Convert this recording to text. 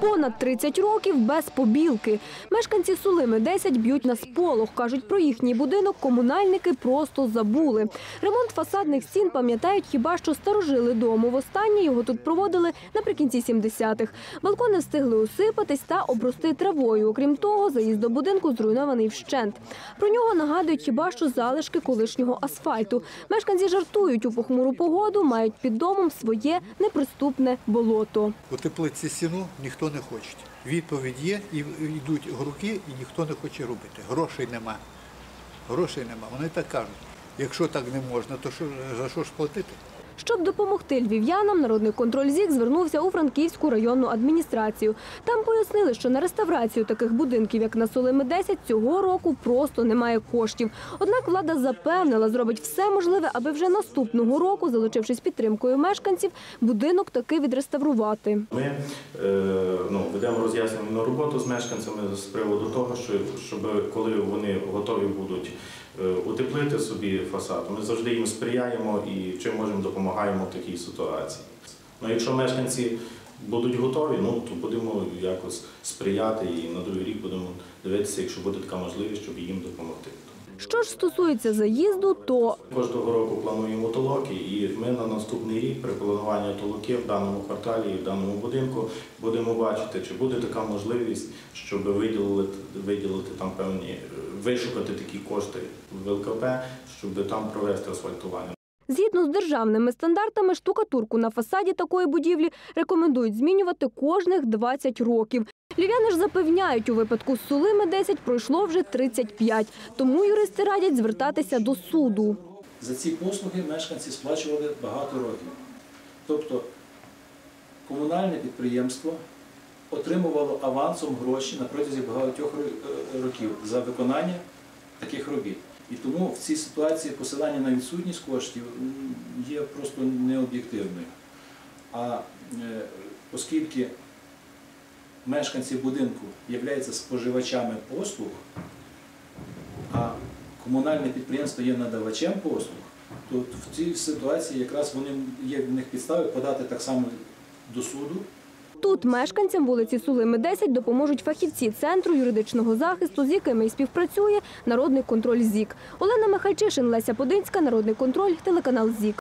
Понад 30 років без побілки. Мешканці Сулими 10 б'ють на сполох. Кажуть, про їхній будинок комунальники просто забули. Ремонт фасадних стін пам'ятають хіба що старожили дому. Востаннє його тут проводили наприкінці 70-х. Балкони встигли усипатись та обрости травою. Окрім того, заїзд до будинку зруйнований вщент. Про нього нагадують хіба що залишки колишнього асфальту. Мешканці жартують у похмуру погоду, мають під домом своє неприступне болото. Утеплити стіну ніхто не хоче. Відповідь є, і йдуть руки, і ніхто не хоче робити. Грошей нема. Грошей нема. Вони так кажуть. Якщо так не можна, то що, за що ж платити? Щоб допомогти львів'янам, народний контроль ЗІК звернувся у Франківську районну адміністрацію. Там пояснили, що на реставрацію таких будинків, як на Солими 10, цього року просто немає коштів. Однак влада запевнила, зробить все можливе, аби вже наступного року, залучившись підтримкою мешканців, будинок таки відреставрувати. Ми е, ну, ведемо роз'яснювальну роботу з мешканцями з приводу того, що щоб коли вони готові будуть утеплити собі фасад, ми завжди їм сприяємо і чим можемо допомагаємо в такій ситуації. Ну, якщо мешканці будуть готові, ну то будемо якось сприяти і на другий рік будемо дивитися, якщо буде така можливість, щоб їм допомогти. Що ж стосується заїзду, то Кожного року плануємо толоки, і ми на наступний рік при плануванні толоки в даному кварталі і в даному будинку будемо бачити, чи буде така можливість, щоб виділити, виділити там певні, вишукати такі кошти в ЛКП, щоб там провести асфальтування. Згідно з державними стандартами, штукатурку на фасаді такої будівлі рекомендують змінювати кожних 20 років. Львів'яни ж запевняють, у випадку з Сулими 10 пройшло вже 35, тому юристи радять звертатися до суду. За ці послуги мешканці сплачували багато років. Тобто комунальне підприємство отримувало авансом гроші на протязі багатьох е, років за виконання таких робіт. І тому в цій ситуації посилання на відсутність коштів є просто необ'єктивною. А е, оскільки мешканці будинку являються споживачами послуг, а комунальне підприємство є надавачем послуг, то в цій ситуації якраз вони є в них підстави подати так само до суду. Тут мешканцям вулиці Сулими 10 допоможуть фахівці центру юридичного захисту, з якими і співпрацює народний контроль ЗІК. Олена Михайчишин, Леся Подинська, народний контроль, телеканал ЗІК.